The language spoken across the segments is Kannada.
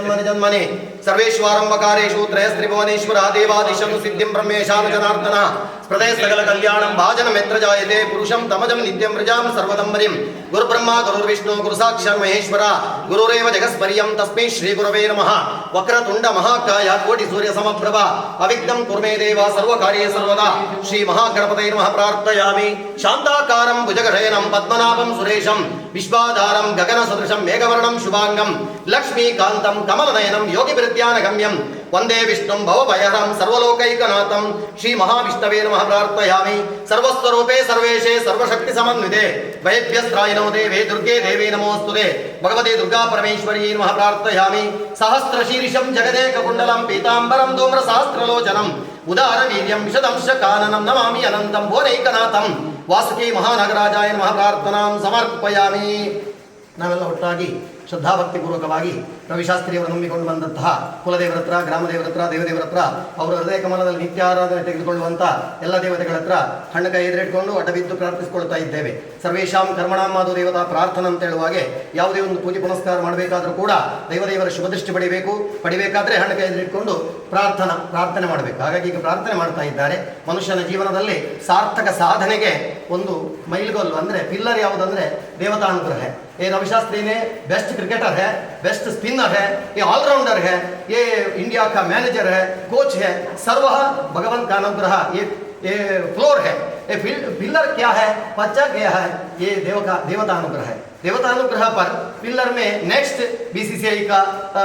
जन्मनि जन्मनि सर्वेष्वारम्भकारेषु त्रयस्त्रिभुवनेश्वरः देवादिशं सिद्धिं ब्रह्मेशानु जनार्दनः ஹிருதய சகல கல்யாணம் வாஜனம் எத்திர ஜாயதே புருஷம் தமஜம் நித்யம் விரஜாம் சர்வதம்பரிம். குரு பிரம்மா குரு விஷ்ணு குரு சாட்சார் மகேஸ்வரா குருரேவ ஜெகஸ்பரியம் தஸ்மை ஸ்ரீ குரவே நம. வக்ரதுண்ட மகாக்காயா கோடி சூரிய சமபிரபா அவிக்னம் குர்மே தேவா சர்வ காரிய சர்வதா. ஸ்ரீ மகாகணபதை நம பிரார்த்தயாமி. சாந்தாக்காரம் புஜகஷயனம் பத்மநாபம் சுரேஷம். விஸ்வாதாரம் ககன சதுஷம் மேகவர்ணம் சுபாங்கம். லக்ஷ்மி காந்தம் கமலநயனம் யோகி பிரத்யான கம்யம் వందే విష్ణుం భవభయహరం సర్వలోకైకనాథం. శ్రీ మహావిష్ణవే నమ ప్రార్థయామి. సర్వస్వరూపే సర్వేషే సర్వశక్తి సమన్వితే. వయభ్యస్త్రాయ నమో దేవే దుర్గే దేవే నమోస్తు భగవతే దుర్గా పరమేశ్వరీ నమ ప్రార్థయామి. సహస్రశీర్షం జగదేక కుండలం పీతాంబరం ధూమ్ర సహస్రలోచనం ఉదార వీర్యం విశదంశ కాననం నమామి అనంతం భోనైకనాథం వాసుకీ మహానగరాజాయ నమ ప్రార్థనాం సమర్పయామి. నవెల్ల ఒట్టాగి. ಶ್ರದ್ಧಾಭಕ್ತಿಪೂರ್ವಕವಾಗಿ ರವಿಶಾಸ್ತ್ರಿಯವರು ನಂಬಿಕೊಂಡು ಬಂದಂತಹ ಕುಲದೇವರ ಹತ್ರ ಗ್ರಾಮದೇವರ ಹತ್ರ ದೇವದೇವರ ಹತ್ರ ಅವರ ಹೃದಯ ಕಮಲದಲ್ಲಿ ನಿತ್ಯಾರಾಧನೆ ತೆಗೆದುಕೊಳ್ಳುವಂಥ ಎಲ್ಲ ದೇವತೆಗಳ ಹತ್ರ ಹಣ್ಣು ಕೈ ಎದುರಿಟ್ಕೊಂಡು ಅಡ್ಡಬಿದ್ದು ಪ್ರಾರ್ಥಿಸಿಕೊಳ್ತಾ ಇದ್ದೇವೆ. ಸರ್ವೇಶಾಂ ಕರ್ಮಣಾಮಾದು ದೇವತಾ ಪ್ರಾರ್ಥನೆ ಅಂತ ಹೇಳುವಾಗೆ ಯಾವುದೇ ಒಂದು ಪೂಜೆ ಪುನಸ್ಕಾರ ಮಾಡಬೇಕಾದ್ರೂ ಕೂಡ ದೈವದೇವರ ಶುಭದೃಷ್ಟಿ ಪಡಿಬೇಕು. ಪಡಿಬೇಕಾದ್ರೆ ಹಣ್ಣು ಕೈ ಎದುರಿಟ್ಕೊಂಡು ಪ್ರಾರ್ಥನಾ, ಪ್ರಾರ್ಥನೆ ಮಾಡಬೇಕು. ಹಾಗಾಗಿ ಈಗ ಪ್ರಾರ್ಥನೆ ಮಾಡ್ತಾ ಇದ್ದಾರೆ. ಮನುಷ್ಯನ ಜೀವನದಲ್ಲಿ ಸಾರ್ಥಕ ಸಾಧನೆಗೆ ಒಂದು ಮೈಲ್ಗೊಲ್ಲು ಅಂದರೆ ಪಿಲ್ಲರ್ ಯಾವುದಂದ್ರೆ ದೇವತಾನುಗ್ರಹ. ये रविशास्त्री ने बेस्ट क्रिकेटर है बेस्ट स्पिनर है ये ऑलराउंडर है ये इंडिया का मैनेजर है कोच है सर्व भगवान का अनुग्रह ये ये फ्लोर है। ये पिलर क्या है? पच्चा गया है? ये देव का देवता अनुग्रह है। देवता अनुग्रह पर पिलर में नेक्स्ट बीसीसीआई का अ,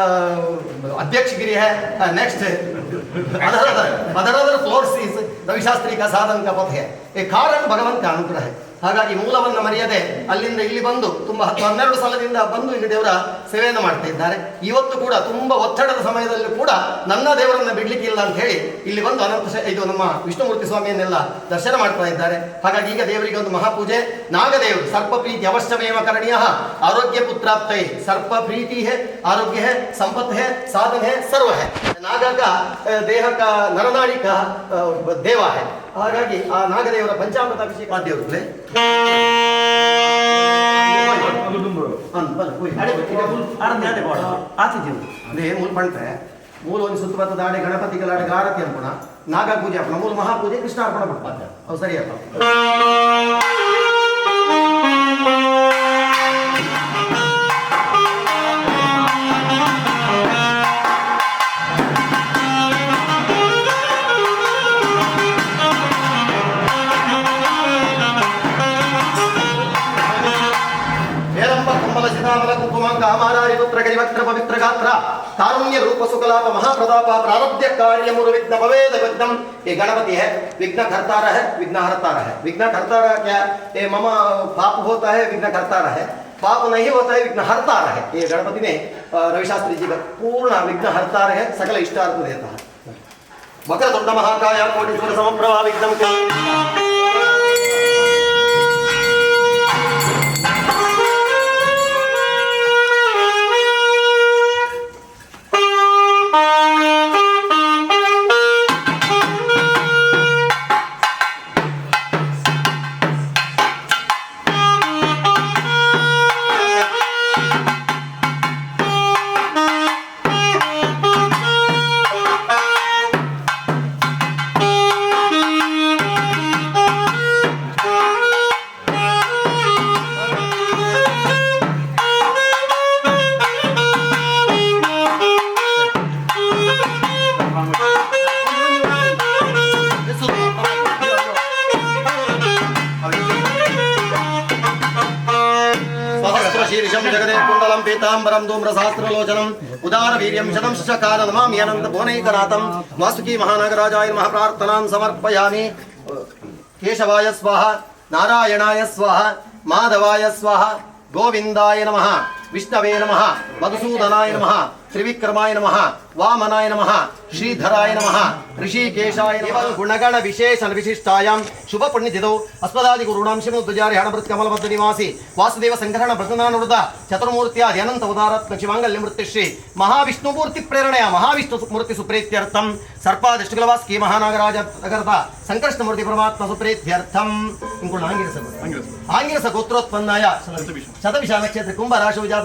अध्यक्षगिरी है next other other other other floors इस रविशास्त्री का साधन का पथ है। ये कारण भगवान का अनुग्रह है। ಹಾಗಾಗಿ ಮೂಲವನ್ನು ಮರೆಯದೆ ಅಲ್ಲಿಂದ ಇಲ್ಲಿ ಬಂದು ತುಂಬ ಹತ್ತು ಹನ್ನೆರಡು ಸಲದಿಂದ ಬಂದು ಇಲ್ಲಿ ದೇವರ ಸೇವೆಯನ್ನು ಮಾಡ್ತಾ ಇದ್ದಾರೆ. ಇವತ್ತು ಕೂಡ ತುಂಬ ಒತ್ತಡದ ಸಮಯದಲ್ಲಿ ಕೂಡ ನನ್ನ ದೇವರನ್ನು ಬಿಡ್ಲಿಕ್ಕಿಲ್ಲ ಅಂತ ಹೇಳಿ ಇಲ್ಲಿ ಬಂದು ಅನಂತ ಇದು ನಮ್ಮ ವಿಷ್ಣುಮೂರ್ತಿ ಸ್ವಾಮಿಯನ್ನೆಲ್ಲ ದರ್ಶನ ಮಾಡ್ತಾ ಇದ್ದಾರೆ. ಹಾಗಾಗಿ ಈಗ ದೇವರಿಗೆ ಒಂದು ಮಹಾಪೂಜೆ. ನಾಗದೇವರು ಸರ್ಪ ಪ್ರೀತಿ ಅವಶ್ಯಮೇವ ಕರಣೀಯ. ಆರೋಗ್ಯ ಪುತ್ರಾಪ್ತೈ ಸರ್ಪ ಪ್ರೀತಿ ಹೇ ಆರೋಗ್ಯ ಹೇ ಸಂಪತ್ ಹೇ ಸಾಧನೆ ಸರ್ವ ಹೇ ನಾಗಕ ದೇಹಕ ನರನಾಳಿಕ ದೇವ ಹಾಗಾಗಿ ಆ ನಾಗದೇವರ ಪಂಚಾಮೃತ ಅಭಿಷೇಕ ದೇವ್ರಲ್ಲೇ ಅದೇ ಮೂಲ ಪಡ್ತೆ ಮೂಲ ಒಂದು ಸುತ್ತ ಬರ್ತದ ಆಡೆ ಗಣಪತಿಗಳ ಆಡೆ ಆರತಿ ಅನ್ಪಣ ನಾಗ ಪೂಜೆ ಅಪ್ಪಣ ಮೂಲ ಮಹಾಪೂಜೆ ಕೃಷ್ಣ ಅರ್ಪಣ ಅವ್ ಸರಿ ಅಪ್ಪ कामानारिपुत्रकरिवक्त्र पवित्रगात्र तारुण्य रूप सुकलाप महाप्रताप प्रारब्ध कार्य मुरुविघ्न भवेद विघ्नम ये गणपति है विघ्न करतार है विघ्न हरतार है। विघ्न करतार क्या? ये मम पाप होता है विघ्न करतार है। पाप नहीं होता है विघ्न हरतार है। ये गणपति ने रविशास्त्री जी का पूर्ण विघ्न हरता है, सकल इष्टार्थ देता है। वक्र दुर्द महाकाय कोटीश्वर समप्रभा विघ्न శతంశ కాలనమామి అనంత భువనైకరాతం వాసుకి మహానగరాజాయ మహాప్రార్థనాం సమర్పయామి కేశవాయ స్వాహ నారాయణాయ స్వాహ మాధవాయ స్వాహ గోవిందాయ నమః విష్ణవే నమ మధుసూదనాయ నమ త్రివిక్రమాయ నమ వామనాయ నమ శ్రీధరాయ నమ ऋषिकेशाय गुणगण विशेष विशिष्टायां शुभ पुण्यतिथौ अस्मदादि गुरूणां शिवोद्वजारि हणभृत् कमलबद्ध निवासी वासुदेव संग्रहण प्रसन्नानुरुद चतुर्मूर्त्या ध्यानंत उदारत्न शिवांगल्य मृत्युश्री महाविष्णुमूर्ति प्रेरणया महाविष्णु मूर्ति सुप्रीत्यर्थं सर्पादिष्टुकुलवास की महानागराज नगरद संकृष्ण मूर्ति परमात्मा सुप्रीत्यर्थम इनको आंगिरस आंगिरस गोत्रोत्पन्नाय शतभिषा नक्षत्र कुंभ राशि विजात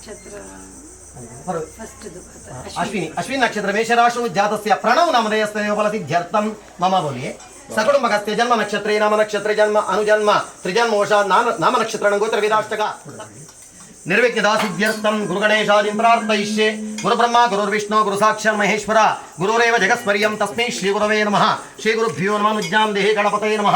నక్షత్ర అశ్విని. అశ్విని నక్షత్ర మేషరాశు జాతస్య ప్రణవ్ నామధేయస్థయోబలసిద్ధ్యర్థం మమ బోలియే సకుటుంబకస్య జన్మ నక్షత్రే నామ నక్షత్ర జన్మ అనుజన్మ త్రిజన్మోష నామ నక్షత్ర గోత్ర విదాష్టక నిర్విఘ్నదాసిద్ధ్యర్థం గురుగణేశాదిం ప్రార్థయిష్యే. గురుబ్రహ్మ గురుర్విష్ణు గురు సాక్షాన్ మహేశ్వర గురురేవ జగస్మర్యం తస్మై శ్రీ గురవే నమ. శ్రీ గురుభ్యో నమనుజ్ఞాం దేహే గణపతే నమ.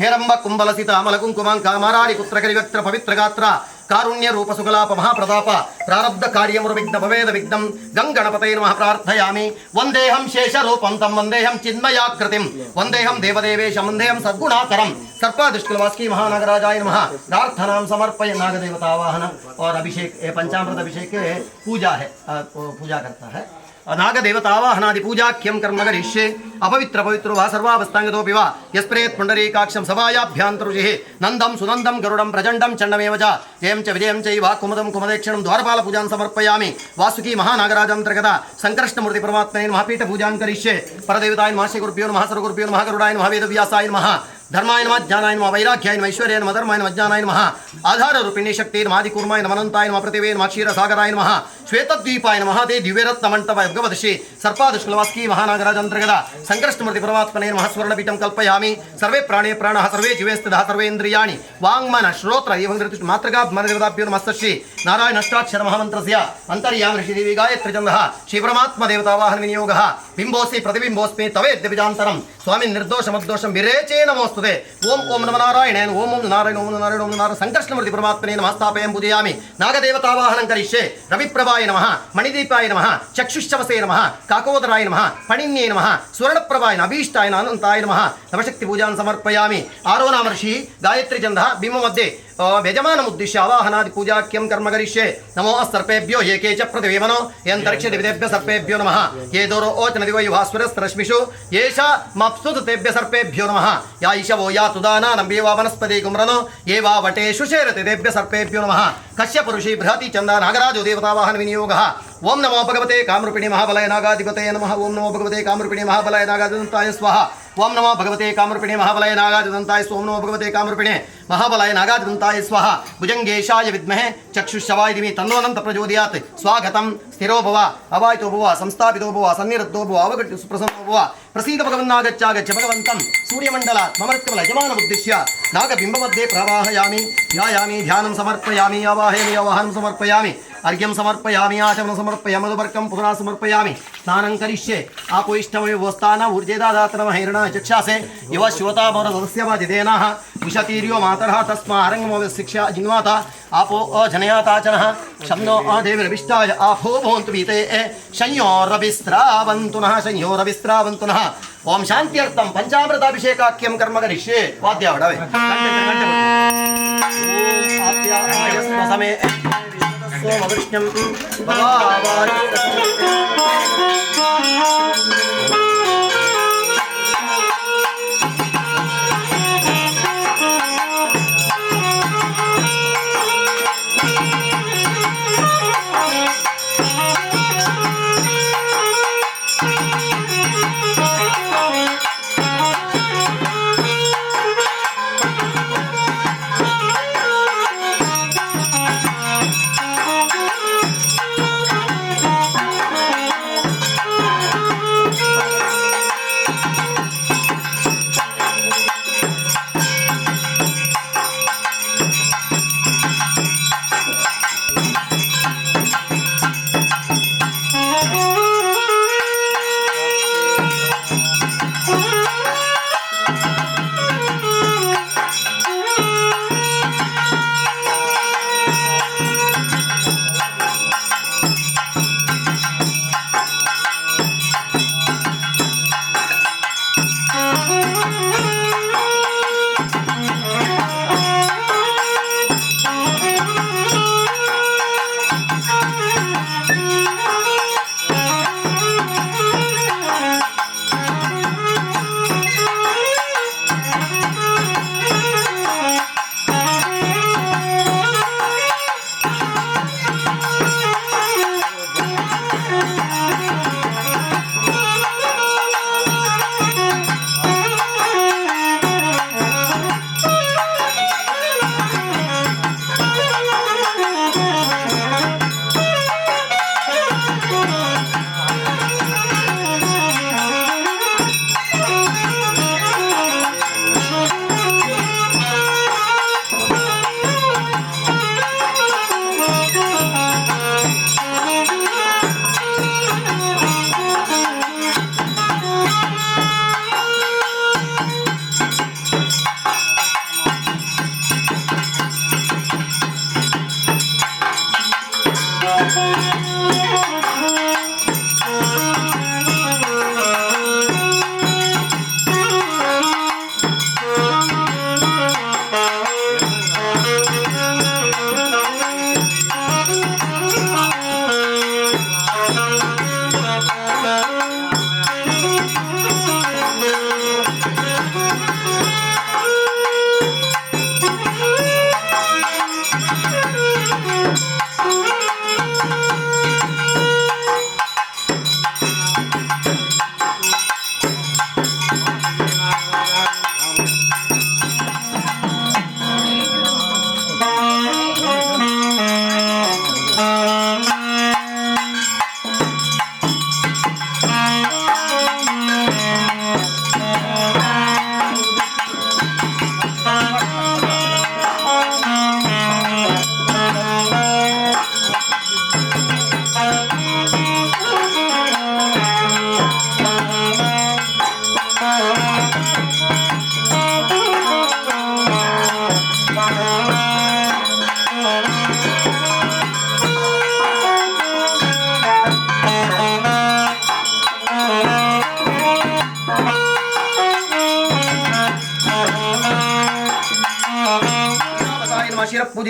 హేరంబ కుంభలసిత మలకుంకుమాం కామారాణి పుత్రకరివక్త్ర పవిత్రగాత్ర ಹೇರಂಬ ಕುಂಬಲಸಿತ ಅಮಲ ಕುಂಕುಮಾಂಕ ಮಾರಾರಿ ಪುತ್ರ ಕರಿವಕ್ತ್ರ ಪವಿತ್ರ ಗಾತ್ರ ಕಾರುಣ್ಯ ರೂಪ ಸುಕಲಾಪ ಮಹಾಪ್ರತಾಪ ಪ್ರಾರಬ್ಧ ಕಾರ್ಯಮುರು ವಿಘ್ನ ಭವೇದ ವಿಘ್ನಂ ಗಂಗಣಪತೈ ನಮಃ ಪ್ರಾರ್ಥಯಾಮಿ ವಂದೇಹಂ ಶೇಷ ರೂಪಂ ತಂ ವಂದೇಹಂ ಚಿನ್ಮಯಾಕೃತಿಂ ವಂದೇಹಂ ದೇವದೇವೇಶಂ ವಂದೇಹಂ ಸದ್ಗುಣಾಕರಂ सर्पादुष्कुलवास्की महानगराजाय नमः प्रार्थनां समर्पय नागदेवतावाहन और अभिषेक ये पंचामृत अभिषेक के पूजा है अ, वो पूजा करता है नागदेवतावाहनादि पूजाख्यं कर्म करिष्ये अपवित्र पवित्रो वा सर्वावस्थाङ्गतोऽपि वा यस्प्रेत् पुण्डरीकाक्षं सभायाभ्यान्तरुचिः नन्दं सुनन्दं गरुडं प्रचण्डं चण्डमेव च जयं च विजयं चैव कुमुदं कुमदेक्षणं द्वारपालपूजां समर्पयामि वासुकी महानागराजान्तर्गत सङ्कर्ष्णमूर्ति परमात्मने नमः पीठपूजां करिष्ये परदेवताय नमः श्रीगुरुभ्यो नमः सर्वगुरुभ्यो नमः गरुडाय नमः वेदव्यासाय नमः ధర్మాయ నమ జ్ఞానాయ నమ వైరాగ్యాయ నమ ఐశ్వర్యాయ నమ ధర్మాయ నమ అజ్ఞానాయ నమ ఆధార రూపిణి శక్తి నమాది కూర్మాయ నమ అనంతాయ నమ ప్రతివే నమ క్షీర సాగరాయ నమ శ్వేతద్వీపాయ నమ దే దివ్యరత్న మంటవ భగవదశ్రీ సర్పాదుష్కులవాస్కి మహానాగరాజ అంతర్గత సంకృష్ణమృతి పరమాత్మనే నమ స్వర్ణపీఠం కల్పయామి సర్వే ప్రాణే ప్రాణ సర్వే జీవేస్తద సర్వేంద్రియాణి వాంగ్మన శ్రోత్ర ఏవం మాతృగా మనదేవతాభ్యో నమస్తశ్రీ నారాయణ అష్టాక్షర మహామంత్రస్య అంతర్యాం ఋషిదేవి గాయత్రిచంద శ్రీపరమాత్మదేవతావాహన వినియోగ బింబోసి ప్రతిబింబోస్మి తవే దివిజాంతరం స్వామి నిర్దోషమద్దోషం విరేచే నమోస్తు नमोस्तुते ॐ ॐ नमः नारायणेन ॐ ॐ नारायण ॐ नारायण ॐ नारायण सङ्कर्षणमूर्ति परमात्मने नमः स्थापयं पूजयामि नागदेवतावाहनं करिष्ये रविप्रभाय नमः मणिदीपाय नमः चक्षुश्चवसे नमः काकोदराय नमः पणिन्ये नमः स्वर्णप्रभाय नमः अभीष्टाय नमः अनन्ताय नमः नवशक्तिपूजां समर्पयामि आरो नाम ऋषिः गायत्रीचन्दः बिम्बमध्ये వ్యజమానముద్దిశ్య ఆవాహనాది పూజాఖ్యం కర్మ కరిష్యే నమో సర్పేభ్యో ఏ కే చ ప్రతివేమనో ఏంతరిక్ష దివిదేభ్య సర్పేభ్యో నమ ఏ దోరో ఓచ నదివయుభాస్వరస్రశ్మిషు ఏష మప్సుతేభ్య సర్పేభ్యో నమ యా ఈశవో యా తుదానా నంబేవా వనస్పతి కుమ్రనో ఏ వా వటేషు శేరతి దేభ్య సర్పేభ్యో నమ కశ్య పురుషి బృహతి చందా నాగరాజు దేవతావాహన వినియోగ ఓం నమో భగవతే కామృపిణి మహాబలయ నాగాధిపతయ నమ ఓం నమో భగవతే కామృపిణి మహాబలయ నాగాధిపతాయ స్వాహ ఓం నమో భగవతే కామృపిణి మహాబలయ నాగాధిపతాయ ఓం నమో భగవతే కామృపిణి మహాబలాయ నాగాదిదంతాయ స్వహ భుజంగేశాయ విద్మహే చక్షుషవాయిమి తన్నోనంత ప్రచోదయాత్. స్వాగతం. స్థిరోభవ అవాయితోభవ సంస్థాపితోభవ సన్నిరత్తోభవ అవగట్టు సుప్రసన్నోభవ ప్రసీద భగవన్నాగచ్చాగచ్చ భగవంతం. సూర్యమండల మమర్కమల యజమాన ఉద్దిశ్య. నాగబింబ మధ్యే ప్రవాహయామి ధ్యాయామి ధ్యానం సమర్పయామి అవాహయామి అవాహనం సమర్పయామి. अर्घ्यम समर्पयामि आचमन समर्पयामदुवर्कं पुनः समर्पयामि। स्नानं करिष्ये। आपो इष्टमय वस्ताना ऊर्जेदादातनम हैरणा चक्षासे। युव श्रोता मोर सदस्य वा जिदेनाः विशतीर्यो मातरः तस्मा हरङ्गमो शिक्षा जिन्वाता आपो अजनयाताचनः। शम्नो अदेवरविष्टाय आपो भवन्तु भीते संयोरविस्रावन्तु नः संयोरविस्रावन्तु नः ओम शांत्यर्थम पंचामृताभिषेकाख्यम कर्म करिष्ये। वाद्यावडवे। सोमविष्णुं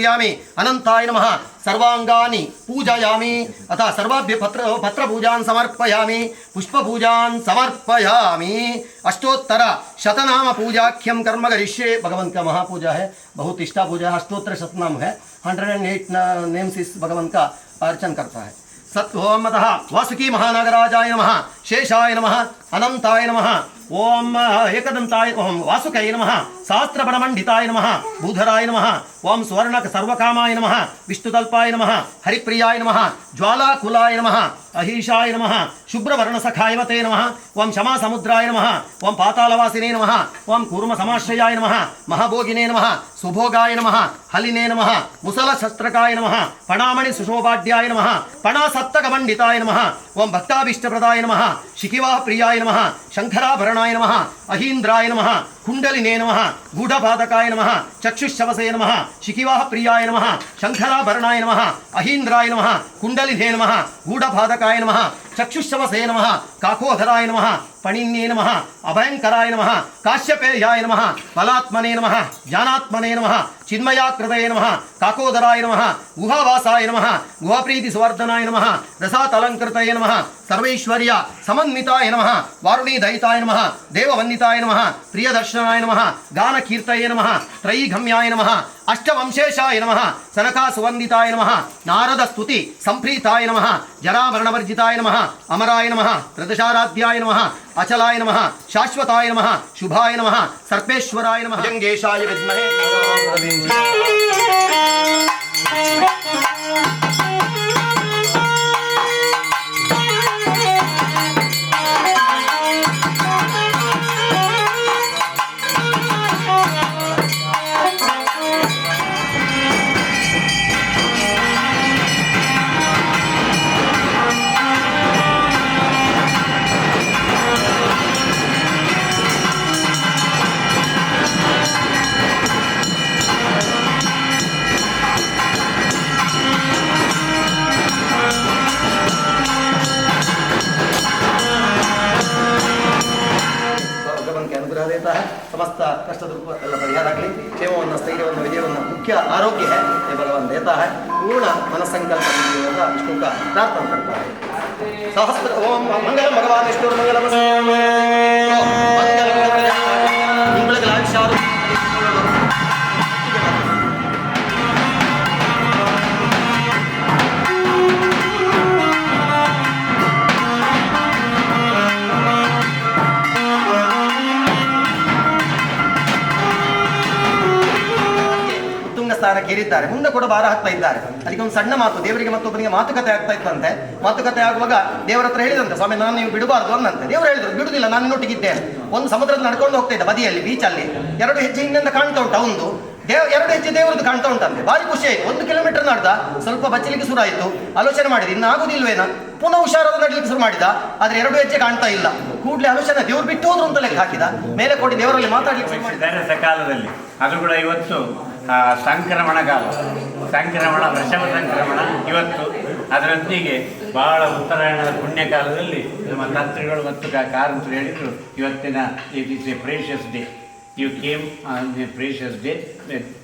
क्रियामि अनंताय नमः। सर्वाङ्गानि पूजयामि। अतः सर्वाभ्य पत्र पत्रपूजान् समर्पयामि। पुष्पपूजान् समर्पयामि। अष्टोत्तर शतनाम पूजाख्यम कर्म करिष्ये। भगवंत का महापूजा है। बहुत इष्टा पूजा है। अष्टोत्तर शतनाम है। हंड्रेड एंड एट नेम्स इस भगवंत का अर्चन करता है। सत्वमतः वासुकी महानगराजाय नमः। शेषाय नमः। अनंताय नमः। ఓం ఏకదంతాయ ఓం వాసుకై నమ శాస్త్రపణమండితాయ నమ భూధరాయ నమ ఓం సువర్ణక సర్వకామాయ నమ విష్ణుతల్పాయ నమ హరిప్రియాయ నమ జ్వాలాకులాయ నమ అహీషాయ నమ శుభ్రవర్ణ శుభ్రవర్ణసఖాయవతే నమ ఓం క్షమా సముద్రాయ నమ ఓం పాతాళవాసినే నమ ఓం కూర్మ సమాశ్రయాయ నమ మహాభోగినే నమ సుభోగాయ నమ హలినే నమ ముసల శస్త్రకాయ నమ పణామణి సుశోభాడ్యాయ నమ పణాసప్తకమండితాయ నమ ఓం భక్తాభీష్టప్రదాయ నమ శిఖివా ప్రియాయ నమ శంకరాభరణ నారాయణాయ నమ అహీంద్రాయ నమ. కుండలినే నమ గూఢపాదకాయ నమ చక్షుశవసే నమ శిఖివాహ ప్రియాయ నమ శంఖరాభరణాయ నమ అహీంద్రాయ నమ కుండలినే నమ గూఢపాదకాయ నమ చక్షుశవసే నమ కాకోధరాయ నమ పణిన్యే నమ అభయంకరాయ నమ కాశ్యపేయాయ నమ బలాత్మనే నమ జానాత్మనే నమ చిన్మయాకృతయ నమ కాకోదరాయ నమ గుహావాసాయ నమ గుహప్రీతి సువర్ధనాయ నమ రసాతలంకృతయ నమ సర్వైశ్వర్య సమన్వితాయ నమ వారుణీదయితాయ నమ దేవవందితాయ నమ ప్రియదర్శ గోదర్శనాయ నమ గాన కీర్తయ నమ త్రైగమ్యాయ నమ అష్టవంశేషాయ నమ సనకా సువందితాయ నమ నారద స్తుతి సంప్రీతాయ నమ జరామరణవర్జితాయ నమ అమరాయ నమ త్రదశారాధ్యాయ నమ అచలాయ నమ శాశ్వతాయ నమ శుభాయ నమ సర్పేశ్వరాయ నమ. జంగేశాయ విద్మహే. ಉತ್ತುಂಗ ಮುಂದೆ ಕೂಡ ಭಾರ ಹಾಕ್ತಾ ಇದ್ದಾರೆ. ಅದಕ್ಕೆ ಒಂದು ಸಣ್ಣ ಮಾತು, ದೇವರಿಗೆ ಮತ್ತೊಬ್ಬನಿಗೆ ಮಾತುಕತೆ ಆಗ್ತಾ ಇತ್ತಂತೆ ಮಾತುಕತೆ ಆಗುವಾಗ ದೇವರ ಹತ್ರ ಹೇಳಿದಂತೆ, ಸ್ವಾಮಿ, ನಾನು ನೀವು ಬಿಡಬಾರ್ದು ಅಂದಂತೆ ದೇವರು ಹೇಳಿದ್ರು, ಬಿಡುದಿಲ್ಲ, ನಾನು ನೋಟಿಗಿದ್ದೆ ಒಂದು ಸಮುದ್ರದ ನಡ್ಕೊಂಡು ಹೋಗ್ತಾ ಇದ್ದ ಬದಿಯಲ್ಲಿ ಬೀಚಲ್ಲಿ ಎರಡು ಹೆಜ್ಜೆ ಹಿಂದಿಂದ ಕಾಣ್ತಾ ಉಂಟು ಒಂದು. ದೇವ್ ಎರಡು ಹೆಜ್ಜೆ ದೇವರದ್ದು ಕಾಣ್ತಾ ಉಂಟಂತೆ ಭಾರಿ ಖುಷಿ ಆಯ್ತು. ಒಂದು ಕಿಲೋಮೀಟರ್ ನಡೆದ, ಸ್ವಲ್ಪ ಬಚ್ಚಲಿಕ್ಕೆ ಶುರು ಆಯ್ತು ಆಲೋಚನೆ ಮಾಡಿದ, ಇನ್ನು ಆಗುದಿಲ್ವೇನ? ಪುನಃ ಹುಷಾರಾದ ನಡಲಿಕ್ಕೆ ಶುರು ಮಾಡಿದ, ಆದ್ರೆ ಎರಡು ಹೆಜ್ಜೆ ಕಾಣ್ತಾ ಇಲ್ಲ. ಕೂಡಲೇ ಆಲೋಚನೆ, ದೇವ್ರು ಬಿಟ್ಟು ಹೋದ್ರು ಅಂತ ಲೆಕ್ಕ ಹಾಕಿದ. ಮೇಲೆ ಕೊಡಿ ದೇವರಲ್ಲಿ ಮಾತಾಡ್ಲಿಕ್ಕೆ ಸಕಾಲದಲ್ಲಿ. ಅದು ಕೂಡ ಇವತ್ತು ಸಂಕ್ರಮಣ ಕಾಲ. ಸಂಕ್ರಮಣ ವೃಷಭ ಸಂಕ್ರಮಣ. ಇವತ್ತು ಅದರೊಂದಿಗೆ ಬಹಳ ಉತ್ತರಾಯಣದ ಪುಣ್ಯ ಕಾಲದಲ್ಲಿ ನಮ್ಮ ತಂತ್ರಿಗಳು ಮತ್ತು ಕಾರಂತರು ಹೇಳಿದರು, ಇವತ್ತಿನ it is a precious day you came on the precious day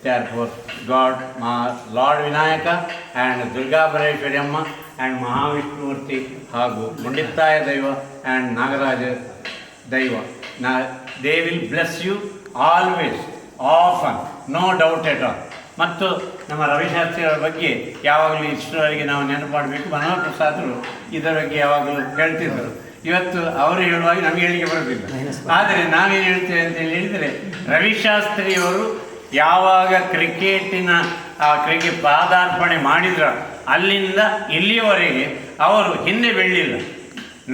therefore God ಮಾ Lord Vinayaka and Durgaparameshwariyamma and Mahavishnumurthy ಹಾಗೂ ಮುಂಡಿತ್ತಾಯ ದೈವ ಆ್ಯಂಡ್ ನಾಗರಾಜ ದೈವ ನಾ they will bless you always often no doubt at all ಮತ್ತು ನಮ್ಮ ರವಿಶಾಸ್ತ್ರಿಯವರ ಬಗ್ಗೆ ಯಾವಾಗಲೂ ಇಷ್ಟರವರೆಗೆ ನಾವು ನೆನಪು ಮಾಡಬೇಕು ಮನೋಹರ್ ಪ್ರಸಾದರು ಇದರ ಬಗ್ಗೆ ಯಾವಾಗಲೂ ಹೇಳ್ತಿದ್ದರು. ಇವತ್ತು ಅವರು ಹೇಳುವಾಗ ನಮಗೆ ಹೇಳಿಕೆ ಬರಬೇಕು ಆದರೆ ನಾವೇನು ಹೇಳ್ತೇವೆ ಅಂತ ಹೇಳಿ ಹೇಳಿದರೆ, ರವಿಶಾಸ್ತ್ರಿಯವರು ಯಾವಾಗ ಕ್ರಿಕೆಟಿನ, ಆ ಕ್ರಿಕೆಟ್ ಪಾದಾರ್ಪಣೆ ಮಾಡಿದ್ರ ಅಲ್ಲಿಂದ ಇಲ್ಲಿಯವರೆಗೆ ಅವರು ಹಿಂದೆ ಬೆಳ್ಳಿಲ್ಲ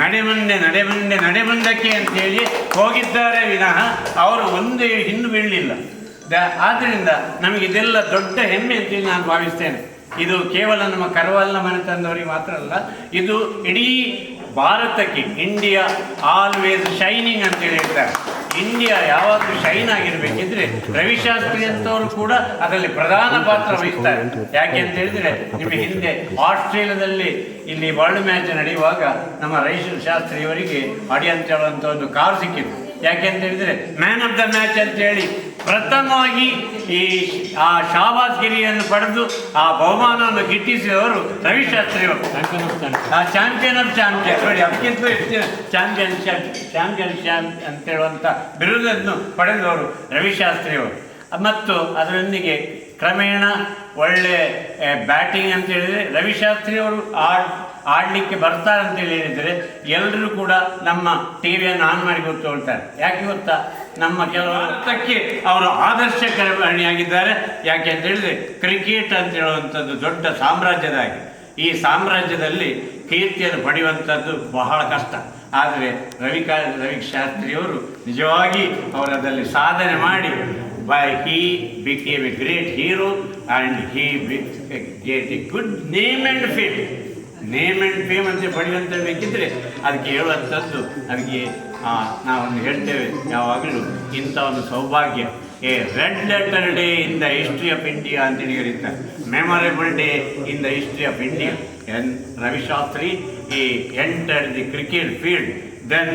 ನಡೆಮಂಡೆ ನಡೆಮಂಡೆ, ನಡೆಮಂಡಕ್ಕೆ ಅಂತೇಳಿ ಹೋಗಿದ್ದಾರೆ ವಿನಃ ಅವರು ಒಂದೇ ಹಿಂದೆ ಬೀಳಲಿಲ್ಲ. ಆದ್ದರಿಂದ ನಮಗೆ ಇದೆಲ್ಲ ದೊಡ್ಡ ಹೆಮ್ಮೆ ಅಂತ ನಾನು ಭಾವಿಸ್ತೇನೆ. ಇದು ಕೇವಲ ನಮ್ಮ ಕರವಲ್ನ ಮನೆತನದವರಿಗೆ ಮಾತ್ರ ಅಲ್ಲ, ಇದು ಇಡೀ ಭಾರತಕ್ಕೆ ಇಂಡಿಯಾ ಆಲ್ವೇಸ್ ಶೈನಿಂಗ್ ಅಂತೇಳಿ ಹೇಳ್ತಾರೆ. ಇಂಡಿಯಾ ಯಾವಾಗಲೂ ಶೈನ್ ಆಗಿರಬೇಕಿದ್ರೆ ರವಿಶಾಸ್ತ್ರಿ ಅಂತವರು ಕೂಡ ಅದರಲ್ಲಿ ಪ್ರಧಾನ ಪಾತ್ರ ವಹಿಸ್ತಾರೆ. ಯಾಕೆ ಅಂತ ಹೇಳಿದ್ರೆ ನಿಮಗೆ ಹಿಂದೆ ಆಸ್ಟ್ರೇಲಿಯಾದಲ್ಲಿ ಇಲ್ಲಿ ವರ್ಲ್ಡ್ ಮ್ಯಾಚ್ ನಡೆಯುವಾಗ ನಮ್ಮ ರೈಶ ಶಾಸ್ತ್ರಿಯವರಿಗೆ ಅಡಿ ಅಂತ ಹೇಳುವಂಥ ಒಂದು ಕಾರ್ ಸಿಕ್ಕಿತ್ತು. ಯಾಕೆ ಅಂತ ಹೇಳಿದ್ರೆ ಮ್ಯಾನ್ ಆಫ್ ದ ಮ್ಯಾಚ್ ಅಂತ ಹೇಳಿ ಪ್ರಥಮವಾಗಿ ಈ ಆ ಶಾಬಾಸ್ ಗಿರಿಯನ್ನು ಪಡೆದು ಆ ಬಹುಮಾನವನ್ನು ಗಿಟ್ಟಿಸಿದವರು ರವಿಶಾಸ್ತ್ರಿ ಅವರು. ಆ ಚಾಂಪಿಯನ್ ಆಫ್ ಚಾಂಪಿಯನ್ ನೋಡಿ ಅದಕ್ಕಿಂತ ಹೆಚ್ಚಿನ ಚಾಂಪಿಯನ್ ಚಾಂಪಿಯನ್ ಚಾಂಪ್ ಅಂತ ಹೇಳುವಂಥ ಬಿರುದನ್ನು ಪಡೆದವರು ರವಿಶಾಸ್ತ್ರಿಯವರು ಮತ್ತು ಅದರೊಂದಿಗೆ ಕ್ರಮೇಣ ಒಳ್ಳೆ ಬ್ಯಾಟಿಂಗ್ ಅಂತ ಹೇಳಿದರೆ ರವಿಶಾಸ್ತ್ರಿಯವರು ಆ ಆಡಲಿಕ್ಕೆ ಬರ್ತಾರೆ ಅಂತೇಳಿ ಹೇಳಿದರೆ ಎಲ್ಲರೂ ಕೂಡ ನಮ್ಮ ಟಿ ವಿಯನ್ನು ಆನ್ ಮಾಡಿ ಕೂತ್ಕೊಳ್ತಾರೆ ಯಾಕೆ ಗೊತ್ತಾ? ನಮ್ಮ ಕೆಲವು ಅರ್ಥಕ್ಕೆ ಅವರು ಆದರ್ಶಕರಣಿಯಾಗಿದ್ದಾರೆ ಯಾಕೆ ಅಂತ ಹೇಳಿದ್ರೆ ಕ್ರಿಕೆಟ್ ಅಂತ ಹೇಳುವಂಥದ್ದು ದೊಡ್ಡ ಸಾಮ್ರಾಜ್ಯದಾಗಿದೆ ಈ ಸಾಮ್ರಾಜ್ಯದಲ್ಲಿ ಕೀರ್ತಿಯನ್ನು ಪಡೆಯುವಂಥದ್ದು ಬಹಳ ಕಷ್ಟ. ಆದರೆ ರವಿಕಾ ರವಿ ಶಾಸ್ತ್ರಿಯವರು ನಿಜವಾಗಿ ಅವರದಲ್ಲಿ ಸಾಧನೆ ಮಾಡಿ by he became a great hero and he get a good name and fame name and fame ಅಂತ ಪಡೆಯುವಂಥ ಬೇಕಿದ್ರೆ ಅದಕ್ಕೆ ಹೇಳುವಂಥದ್ದು ಅದಕ್ಕೆ ನಾವೊಂದು ಹೇಳ್ತೇವೆ. ಯಾವಾಗಲೂ ಇಂಥ ಒಂದು ಸೌಭಾಗ್ಯ. A red letter day in the history of India ಅಂತೇಳಿ ಕರೀತಾರೆ memorable day in the history of India N, Ravi Shastri, ಈ enter the cricket field then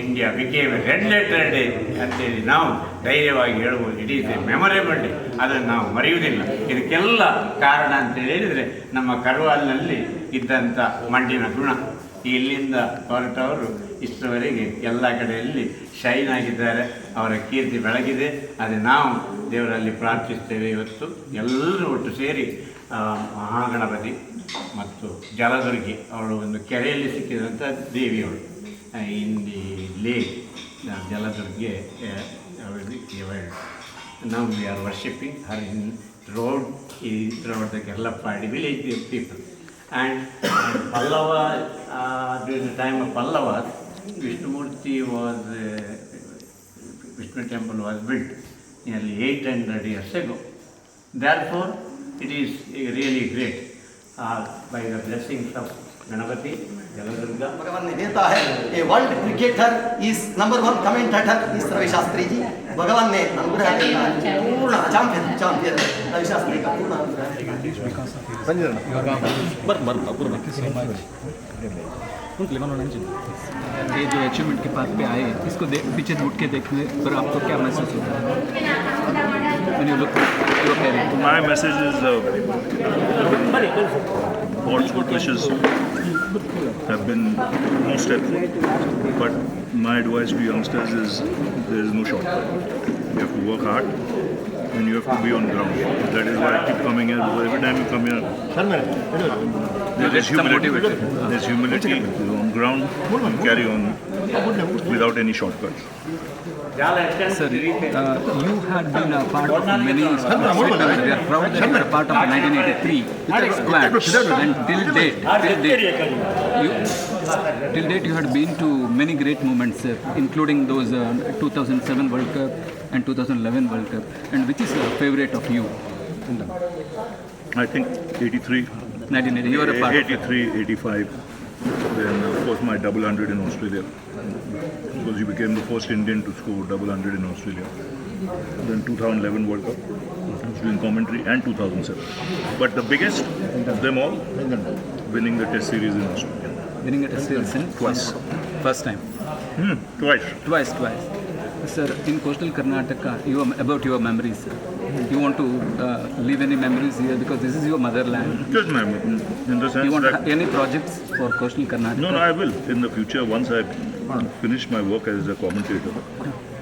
India became red letter day ಅಂತೇಳಿ ನಾವು ಧೈರ್ಯವಾಗಿ ಹೇಳ್ಬೋದು. ಎ ಮೆಮೊರೇಬಲ್ ಡೇ ಅದನ್ನು ನಾವು ಮರೆಯುವುದಿಲ್ಲ. ಇದಕ್ಕೆಲ್ಲ ಕಾರಣ ಅಂತ ಹೇಳಿದರೆ ನಮ್ಮ ಕರುವಾಲ್ನಲ್ಲಿ ಇದ್ದಂಥ ಮಂಡಿನ ಗುಣ. ಇಲ್ಲಿಂದ ಹೊರಟವರು ಇಷ್ಟವರೆಗೆ ಎಲ್ಲ ಕಡೆಯಲ್ಲಿ ಶೈನ್ ಆಗಿದ್ದಾರೆ. ಅವರ ಕೀರ್ತಿ ಬೆಳಗಿದೆ. ಅದೇ ನಾವು ದೇವರಲ್ಲಿ ಪ್ರಾರ್ಥಿಸ್ತೇವೆ ಇವತ್ತು. ಎಲ್ಲರೂ ಒಟ್ಟು ಸೇರಿ ಮಹಾಗಣಪತಿ ಮತ್ತು ಜಲದುರ್ಗಿ ಅವಳು ಒಂದು ಕೆರೆಯಲ್ಲಿ ಸಿಕ್ಕಿದಂಥ ದೇವಿಯವಳು ಲೇಕ್ ಜಲದುರ್ಗೆ ನಾವು we are worshipping her in road ಈ road the Kerlappadi village people And Pallava, uh, during the time of Pallavas, Vishnumurti was, uh, Vishnu temple was built nearly 800 years ago. Therefore, it is really great uh, by the blessings of Ganapati, Jaladurga. भगवान ने देता है a world cricketer is number one commentator इस रवि शास्त्री जी भगवान ने अनुग्रह है ये जो अचीवमेंट के पाथ पे आए इसको देख पीछे मुड़ के देखने पर आपको क्या महसूस होता है When you look your parent, My message is uh, God's good wishes have been most helpful. But my advice to youngsters is there is no shortcut. You have to work hard and you have to be on ground. That is why I keep coming here every time you come here, there is humility. There's humility You're on ground. You carry on without any shortcuts. Sir, uh, you had been a part of many sports. We are proud that you were a part of 1983 squad. And till date, till date, you, till date you had been to many great moments, sir, including those uh, 2007 World Cup and 2011 World Cup. And which is your favorite of you? I think 83, 1980. You were a part of 83, 85. Then, of course, my double hundred in Australia. Because he became the first Indian to score double hundred in Australia. Then 2011 World Cup, I was doing commentary, and 2007. But the biggest of them all, winning the Test series in Australia. Winning a test series in Twice. First time. Hmm, twice. Twice, twice. Sir, in coastal Karnataka, you are about your memories. Sir. You want to uh, leave any memories here because this is your motherland. Just my, in the sense You want that. any projects for coastal Karnataka? No, no, I will. In the future, once I finish my work as a commentator,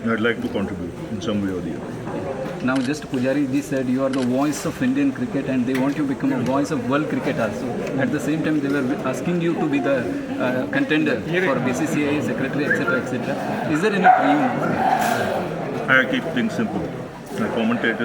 I'd like to contribute in some way or the other. Now, just Pujari ji said you are the voice of Indian cricket and they want you to become a voice of world cricket also. At the same time, they were asking you to be the uh, contender for BCCI secretary, etc., etc. Is there any dream? I keep things simple. I commentate,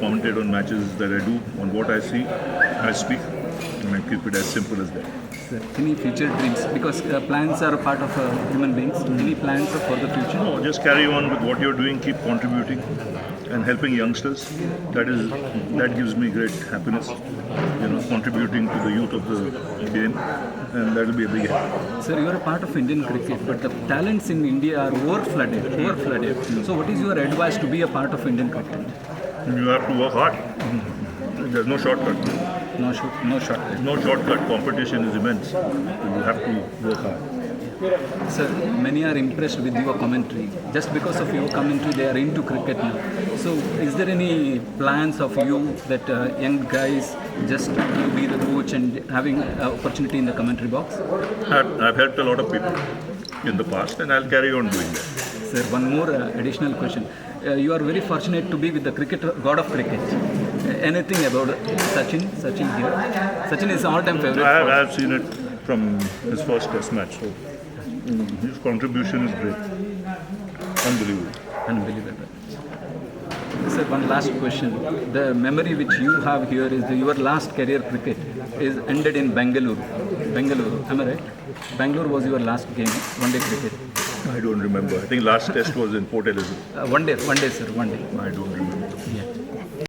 commentate on matches that I do, on what I see, I speak, and I keep it as simple as that. Sir, any future dreams? Because uh, plans are a part of uh, human beings. Any plans for the future? No, just carry on with what you're doing, keep contributing and helping youngsters. That is, that gives me great happiness. You know, contributing to the youth of the game, and that'll be a big help. Sir, you are a part of Indian cricket, but the talents in India are over-flooded, over-flooded. So what is your advice to be a part of Indian cricket? You have to work hard. There's no shortcut. No short, no shortcut. No shortcut. Competition is immense. You have to work hard. Sir, many are impressed with your commentary. Just because of your commentary, they are into cricket now. So, is there any plans of you that uh, young guys just to be the coach and having uh, opportunity in the commentary box? I've, I've helped a lot of people in the past, and I'll carry on doing that. Sir, one more uh, additional question. Uh, you are very fortunate to be with the cricket god of cricket. Anything about Sachin? Sachin here. Sachin is all-time favorite. I have, I have seen it from his first test match. So mm, his contribution is great. Unbelievable. Unbelievable. Sir, one last question. The memory which you have here is the, your last career cricket is ended in Bangalore. Bangalore, am I right? Bangalore was your last game, one day cricket. I don't remember. I think last test was in Port Elizabeth. Uh, one day, one day, sir, one day. I don't remember.